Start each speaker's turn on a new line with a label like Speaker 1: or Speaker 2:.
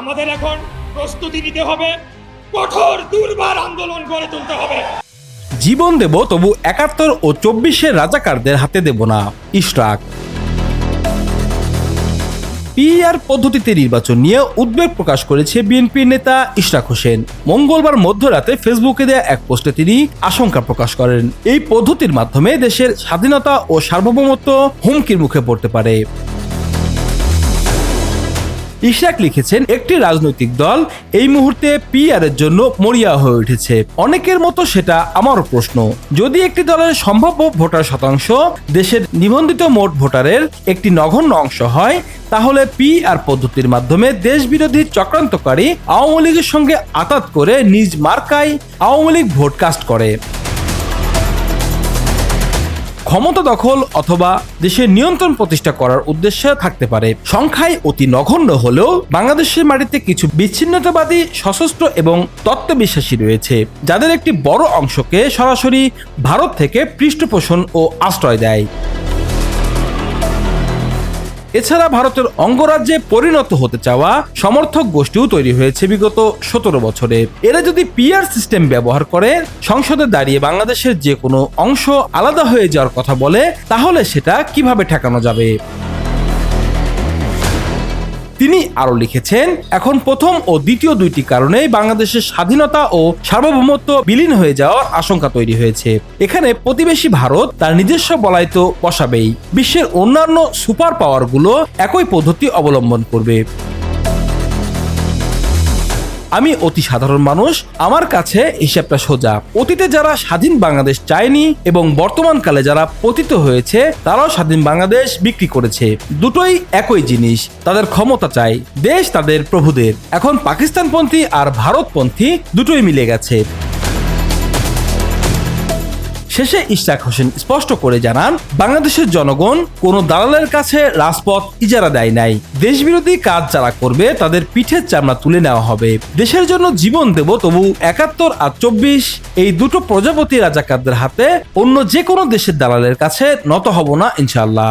Speaker 1: আমাদের এখন প্রস্তুতি নিতে হবে। কঠোর, দুর্বার আন্দোলন গড়ে তুলতে হবে।
Speaker 2: জীবন দেব, তবু একাত্তর ও চব্বিশের রাজাকারদের হাতে দেব না, ইশরাক। পিআর পদ্ধতিতে নির্বাচন নিয়ে উদ্বেগ প্রকাশ করেছে বিএনপির নেতা ইশরাক হোসেন। মঙ্গলবার মধ্যরাতে ফেসবুকে দেয়া এক পোস্টে তিনি আশঙ্কা প্রকাশ করেন। এই পদ্ধতির মাধ্যমে দেশের স্বাধীনতা ও সার্বভৌমত্ব হুমকির মুখে পড়তে পারে। ইশরাক লিখেছেন, একটি রাজনৈতিক দল এই মুহূর্তে পিআর এর জন্য মরিয়া হয়ে উঠেছে। অনেকের মতো সেটা আমারও প্রশ্ন। যদি একটি দলের সম্ভাব্য ভোটার শতাংশ দেশের নিবন্ধিত মোট ভোটারের একটি নগণ্য অংশ হয়, তাহলে পিআর পদ্ধতির মাধ্যমে দেশবিরোধী চক্রান্তকারী আওয়ামী লীগের সঙ্গে আতাত করে নিজ মার্কায় আওয়ামী লীগ ভোট কাস্ট করে। ক্ষমতা দখল অথবা দেশের নিয়ন্ত্রণ প্রতিষ্ঠা করার উদ্দেশ্যে থাকতে পারে। সংখ্যায় অতি নগণ্য হলেও বাংলাদেশের মাটিতে কিছু বিচ্ছিন্নতাবাদী, সশস্ত্র এবং তত্ত্ব বিশ্বাসী রয়েছে, যাদের একটি বড় অংশকে সরাসরি ভারত থেকে পৃষ্ঠপোষণ ও আশ্রয় দেয়। এছাড়া ভারতের অঙ্গরাজ্যে পরিণত হতে চাওয়া সমর্থক গোষ্ঠীও তৈরি হয়েছে বিগত সতেরো বছরে। এরা যদি পিআর সিস্টেম ব্যবহার করে, সংসদে দাঁড়িয়ে বাংলাদেশের যে কোনো অংশ আলাদা হয়ে যাওয়ার কথা বলে, তাহলে সেটা কীভাবে ঠেকানো যাবে? তিনি আরও লিখেছেন, এখন প্রথম ও দ্বিতীয় দুইটি কারণে বাংলাদেশের স্বাধীনতা ও সার্বভৌমত্ব বিলীন হয়ে যাওয়ার আশঙ্কা তৈরি হয়েছে। এখানে প্রতিবেশী ভারত তার নিজস্ব বলায়িত বসাবেই। বিশ্বের অন্যান্য সুপার পাওয়ারগুলো একই পদ্ধতি অবলম্বন করবে। আমি অতি সাধারণ মানুষ, আমার কাছে হিসাবটা সোজা। অতীতে যারা স্বাধীন বাংলাদেশ চায়নি এবং বর্তমানকালে যারা পতিত হয়েছে, তারাও স্বাধীন বাংলাদেশ বিক্রি করেছে। দুটোই একই জিনিস, তাদের ক্ষমতা চাই। দেশ তাদের প্রভুদের। এখন পাকিস্তানপন্থী আর ভারতপন্থী দুটোই মিলে গেছে। শেষে ইশরাক হোসেন স্পষ্ট করে জানান, বাংলাদেশের জনগণ কোন দালালের কাছে রাজপথ ইজারা দেয় নাই। দেশবিরোধী কাজ যারা করবে তাদের পিঠের চামড়া তুলে নেওয়া হবে। দেশের জন্য জীবন দেব তবু একাত্তর আর চব্বিশ, এই দুটো প্রজাপতি রাজাকারদের হাতে অন্য যে কোনো দেশের দালালের কাছে নত হব না ইনশাল্লাহ